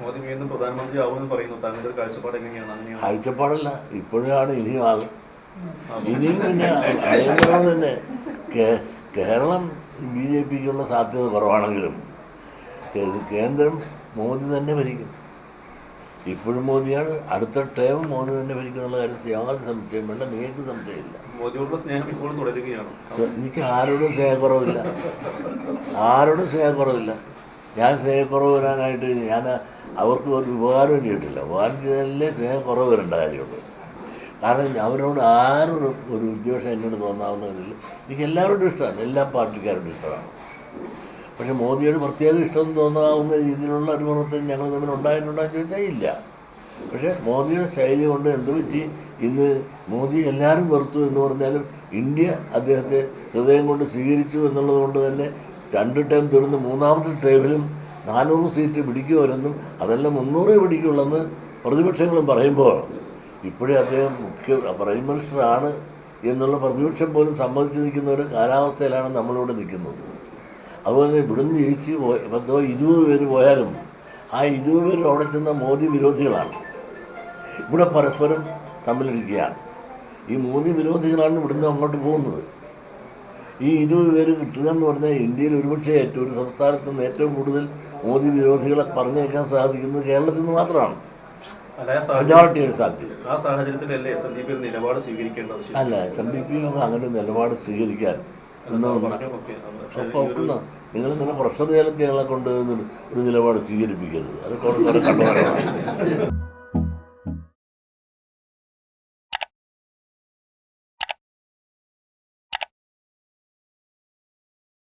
മോദി വീണ്ടും പ്രധാനമന്ത്രി ആവുമെന്ന് പറയുന്നു. താങ്കളുടെ ഒരു കാഴ്ചപ്പാട് എങ്ങനെയാണ്? അങ്ങനെയാണ്? കാഴ്ചപ്പാടല്ല ഇപ്പോഴാണ് ഇനിയും ആകും. ഇനിയും പിന്നെ അതേപോലെ തന്നെ കേരളം ബി ജെ പിക്കുള്ള സാധ്യത കുറവാണെങ്കിലും കേന്ദ്രം മോദി തന്നെ ഭരിക്കും. ഇപ്പോഴും മോദിയാണ് അടുത്ത ടേം മോദി തന്നെ ഭരിക്കുന്നുള്ള കാര്യത്തിൽ യാതൊരു സംശയം വേണ്ട നിങ്ങൾക്ക് സംശയമില്ല. മോദിയോടുള്ള സ്നേഹം ഇപ്പോഴും തുടരുകയാണ്. എനിക്ക് ആരോടും സ്നേഹക്കുറവില്ല. ആരോടും സ്നേഹക്കുറവില്ല. ഞാൻ സ്നേഹക്കുറവ് വരാനായിട്ട് ഞാൻ അവർക്ക് ഒരു ഉപകാരവും ചെയ്തിട്ടില്ല. ഉപകാരം ചെയ്താലേ സ്നേഹക്കുറവ് വരേണ്ട കാര്യമുള്ളൂ. കാരണം അവരോട് ആരും ഒരു ഉദ്ദേശം എന്നോട് തോന്നാവുന്നതിൽ എനിക്ക് എല്ലാവരോടും ഇഷ്ടമാണ്. എല്ലാ പാർട്ടിക്കാരോടും ഇഷ്ടമാണ്. പക്ഷെ മോദിയോട് പ്രത്യേക ഇഷ്ടം തോന്നാവുന്ന രീതിയിലുള്ള ഒരു പ്രവർത്തനം ഞങ്ങൾ തമ്മിൽ ഉണ്ടായിട്ടുണ്ടോ എന്ന് ചോദിച്ചാൽ ഇല്ല. പക്ഷേ മോദിയുടെ ശൈലി കൊണ്ട് എന്ത് പറ്റി? ഇന്ന് മോദി എല്ലാവരും വെറുത്തു എന്ന് പറഞ്ഞാലും ഇന്ത്യ അദ്ദേഹത്തെ ഹൃദയം കൊണ്ട് സ്വീകരിച്ചു എന്നുള്ളത് കൊണ്ട് തന്നെ രണ്ട് ടേം തീർന്ന് മൂന്നാമത്തെ ടേമിലും നാനൂറ് സീറ്റ് പിടിക്കുമല്ലെന്നും അതെല്ലാം മുന്നൂറേ പിടിക്കുള്ളെന്ന് പ്രതിപക്ഷങ്ങളും പറയുമ്പോൾ ഇപ്പോഴേ അദ്ദേഹം മുഖ്യ പ്രൈം മിനിസ്റ്ററാണ് എന്നുള്ള പ്രതിപക്ഷം പോലും സമ്മതിച്ച് നിൽക്കുന്ന ഒരു കാലാവസ്ഥയിലാണ് നമ്മളിവിടെ നിൽക്കുന്നത്. അതുപോലെ തന്നെ ഇവിടുന്ന് ജയിച്ച് പോയ പത്തോ ഇരുപത് പേര് പോയാലും ആ ഇരുപത് പേര് അവിടെ ചെന്ന മോദി വിരോധികളാണ്. ഇവിടെ പരസ്പരം തമ്മിലിരിക്കുകയാണ്. ഈ മോദി വിരോധികളാണ് ഇവിടുന്ന് അങ്ങോട്ട് പോകുന്നത്. ഈ ഇരുപത് പേര് കിട്ടുക എന്ന് പറഞ്ഞാൽ ഇന്ത്യയിൽ ഒരുപക്ഷെ ഏറ്റവും ഒരു സംസ്ഥാനത്ത് നിന്ന് ഏറ്റവും കൂടുതൽ മോദി വിരോധികളെ പറഞ്ഞേക്കാൻ സാധിക്കുന്നത് കേരളത്തിൽ നിന്ന് മാത്രമാണ്. അല്ല സാധ്യത എസ് എം ഡി പി. അല്ല എസ് എൻ ഡി അങ്ങനെ നിലപാട് സ്വീകരിക്കാൻ. ഒക്കുന്ന നിങ്ങളിങ്ങനെ പ്രഷർ ചേലത്തി ഞങ്ങളെ കൊണ്ട് ഒരു നിലപാട് സ്വീകരിപ്പിക്കരുത്. അത് കുറച്ചുകൂടെ കുറെ കണ്ടുപറയണം